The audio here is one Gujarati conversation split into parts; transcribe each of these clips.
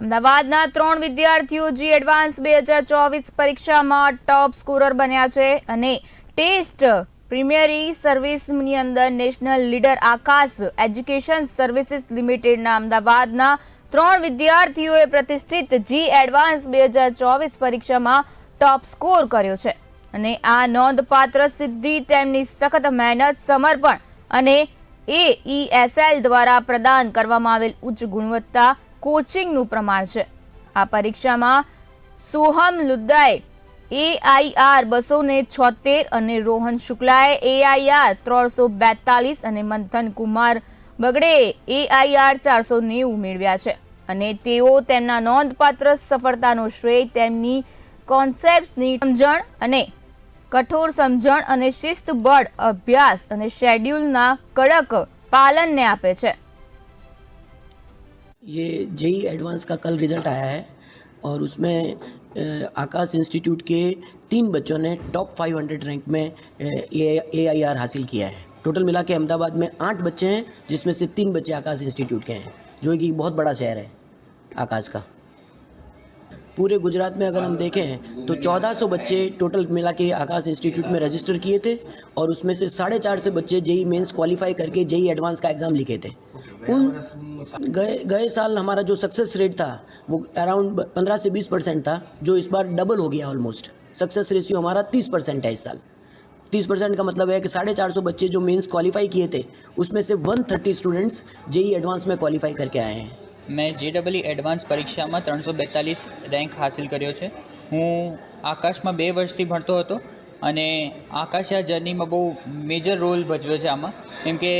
અમદાવાદના ત્રણ વિદ્યાર્થીઓ જી એડવાન્સ બે હજાર ચોવીસ પરીક્ષામાં ટોપ સ્કોરર બન્યા છે અને ટેસ્ટ પ્રીમિયરી સર્વિસની અંદર national leader Aakash education services લિમિટેડના અમદાવાદના ત્રણ વિદ્યાર્થીઓએ પ્રતિષ્ઠિત જી એડવાન્સ બે હજાર ચોવીસ પરીક્ષામાં ટોપ સ્કોર કર્યો છે. અને આ નોંધપાત્ર સિદ્ધિ તેમની સખત મહેનત, સમર્પણ અને એઈએસએલ દ્વારા પ્રદાન કરવામાં આવેલ ઉચ્ચ ગુણવત્તા કોચિંગનું પ્રમાણ છે. આ પરીક્ષામાં સોહમ લુદ્દાએ એઆઈઆર બસો ને છોતેર અને રોહન શુક્લાએ એઆઈઆર ત્રણસો બેતાલીસ અને મંથન કુમાર બગડેએ એઆઈઆર ચારસો નેવું મેળવ્યા છે. અને તેઓ તેમના નોંધપાત્ર સફળતાનો શ્રેય તેમની કોન્સેપ્ટની સમજણ અને કઠોર સમજણ અને શિસ્તબળ અભ્યાસ અને શેડ્યુલના કડક પાલનને આપે છે. ये जेई एडवांस का कल रिज़ल्ट आया है और उसमें आकाश इंस्टीट्यूट के तीन बच्चों ने टॉप 500 रैंक में ए आई आर हासिल किया है। टोटल मिला के अहमदाबाद में आठ बच्चे हैं, जिसमें से तीन बच्चे आकाश इंस्टीट्यूट के हैं, जो कि बहुत बड़ा शहर है आकाश का। पूरे गुजरात में अगर हम देखें तो 1400 बच्चे टोटल मिला के आकाश इंस्टीट्यूट में रजिस्टर किए थे और उसमें से साढ़े चार सौ बच्चे जेई मेंस क्वालिफाई करके जेई एडवांस का एग्ज़ाम लिखे थे। उन गए गए साल हमारा जो सक्सेस रेट था वो अराउंड पंद्रह से बीस परसेंट था जो इस बार डबल हो गया ऑलमोस्ट सक्सेस रेशियो हमारा तीस परसेंट है इस साल। तीस परसेंट का मतलब है कि साढ़े चार सौ बच्चे जो मेंस क्वालिफाई किए थे उसमें से one thirty students JEE advance में क्वालिफाई करके आए हैं। મેં જે ડબલઈ એડવાન્સ પરીક્ષામાં ત્રણસો બેતાલીસ રેન્ક હાસિલ કર્યો છે. હું આકાશમાં બે વર્ષથી ભણતો હતો અને આકાશ આ જર્નીમાં બહુ મેજર રોલ ભજવ્યો છે આમાં. કેમ કે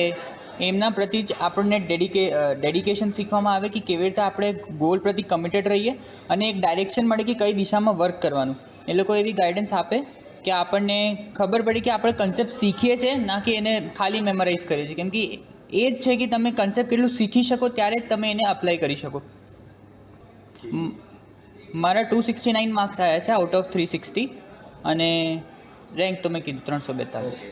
એમના પ્રતિ જ આપણને ડેડિકે ડેડિકેશન શીખવામાં આવે કે કેવી રીતે આપણે ગોલ પ્રતિ કમિટેડ રહીએ અને એક ડાયરેક્શન મળે કે કઈ દિશામાં વર્ક કરવાનું. એ લોકો એવી ગાઈડન્સ આપે કે આપણને ખબર પડે કે આપણે કન્સેપ્ટ શીખીએ છીએ ના કે એને ખાલી મેમરાઇઝ કરીએ છીએ. કેમ કે એ જ છે કે તમે કન્સેપ્ટ કેટલું શીખી શકો ત્યારે જ તમે એને અપ્લાય કરી શકો. મારા ટુ સિક્સટી નાઇન માર્ક્સ આવ્યા છે આઉટ ઓફ થ્રી સિક્સટી અને રેન્ક તો મેં કીધું ત્રણસો બેતાલીસ.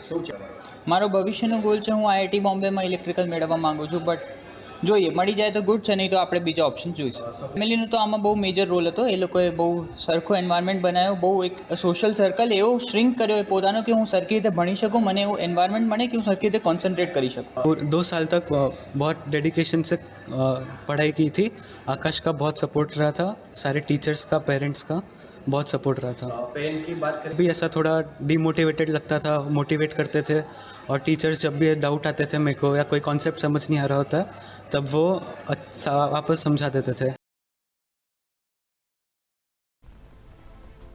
મારો ભવિષ્યનો ગોલ છે હું આઈઆઈટી બોમ્બેમાં ઇલેક્ટ્રિકલ મેળવવા માગું છું બટ જોઈએ મળી જાય તો ગુડ છે નહીં તો આપણે બીજા ઓપ્શન જોઈશું ફેમિલીનો તો આમાં બહુ મેજર રોલ હતો એ લોકોએ બહુ સરખો એન્વાયરમેન્ટ બનાવ્યો બહુ એક સોશિયલ સર્કલ એવો શ્રિંક કર્યો એ પોતાનો કે હું સરખી રીતે ભણી શકું મને એવું એન્વાયરમેન્ટ મળે કે હું સરખી રીતે કોન્સન્ટ્રેટ કરી શકું और दो साल तक अ, बहुत डेडिकेशन से अ, पढ़ाई की थी आकाश का बहुत सपोर्ट रहा था सारे टीचर्स का पेरेंट्स का बहुत सपोर्ट रहा था पेरेंट्स की बात करें भी ऐसा थोड़ा डिमोटिवेटेड लगता था मोटिवेट करते थे और टीचर्स जब भी डाउट आते थे मेरे को या कोई कॉन्सेप्ट समझ नहीं आ रहा होता तब वो अच्छा वापस समझा देते थे